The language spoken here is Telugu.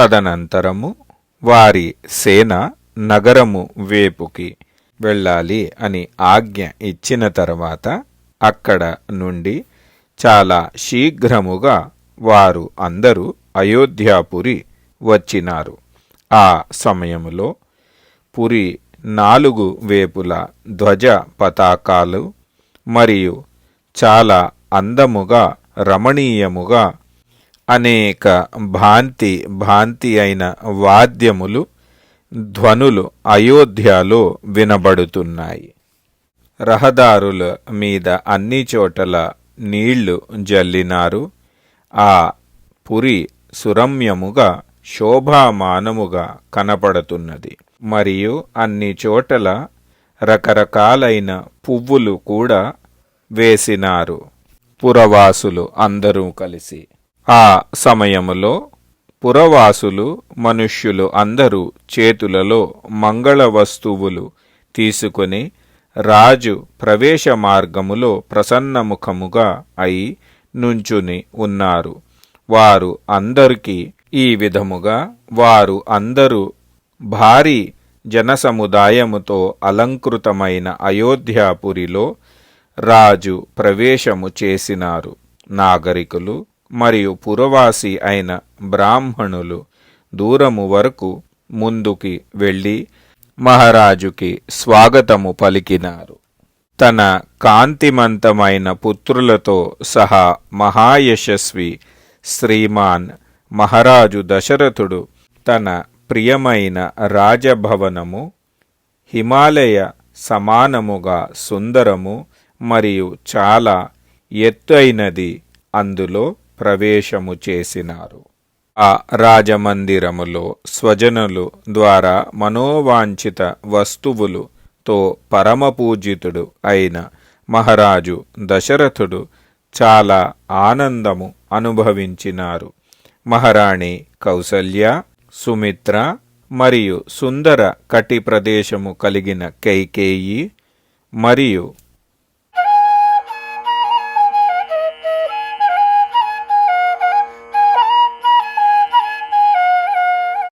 తదనంతరము వారి సేన నగరము వేపుకి వెళ్ళాలి అని ఆజ్ఞ ఇచ్చిన తర్వాత అక్కడ నుండి చాలా శీఘ్రముగా వారు అందరూ అయోధ్యాపురి వచ్చినారు. ఆ సమయములో పురి నాలుగు వేపుల ధ్వజ పతాకాలు మరియు చాలా అందముగా రమణీయముగా అనేక భాంతి భాంతి అయిన వాద్యములు ధ్వనులు అయోధ్యలో వినబడుతున్నాయి. రహదారుల మీద అన్ని చోటల నీళ్ళు జల్లినారు. ఆ పురి సురమ్యముగా శోభామానముగా కనపడుతున్నది. మరియు అన్ని చోటల రకరకాలైన పువ్వులు కూడా వేసినారు. పురవాసులు అందరూ కలిసి. ఆ సమయములో పురవాసులు మనుష్యులు అందరూ చేతులలో మంగళ వస్తువులు తీసుకొని రాజు ప్రవేశ మార్గములో ప్రసన్నముఖముగా అయి నుంచుని ఉన్నారు. వారు అందరికీ ఈ విధముగా వారు అందరూ భారీ జనసముదాయముతో అలంకృతమైన అయోధ్యాపురిలో రాజు ప్రవేశము చేసినారు. నాగరికులు మరియు పురవాసి అయిన బ్రాహ్మణులు దూరము వరకు ముందుకి వెళ్ళి మహారాజుకి స్వాగతము పలికినారు. తన కాంతిమంతమైన పుత్రులతో సహా మహాయశస్వి శ్రీమాన్ మహారాజు దశరథుడు తన ప్రియమైన రాజభవనము హిమాలయ సమానముగా సుందరము మరియు చాలా ఎత్తైనది అందులో ప్రవేశము చేసినారు. ఆ రాజమందిరములో స్వజనులు ద్వారా మనోవాంఛిత వస్తువులు తో పరమపూజితుడు అయిన మహారాజు దశరథుడు చాలా ఆనందము అనుభవించినారు. మహారాణి కౌసల్య సుమిత్ర మరియు సుందర కటి ప్రదేశము కలిగిన కైకేయి మరియు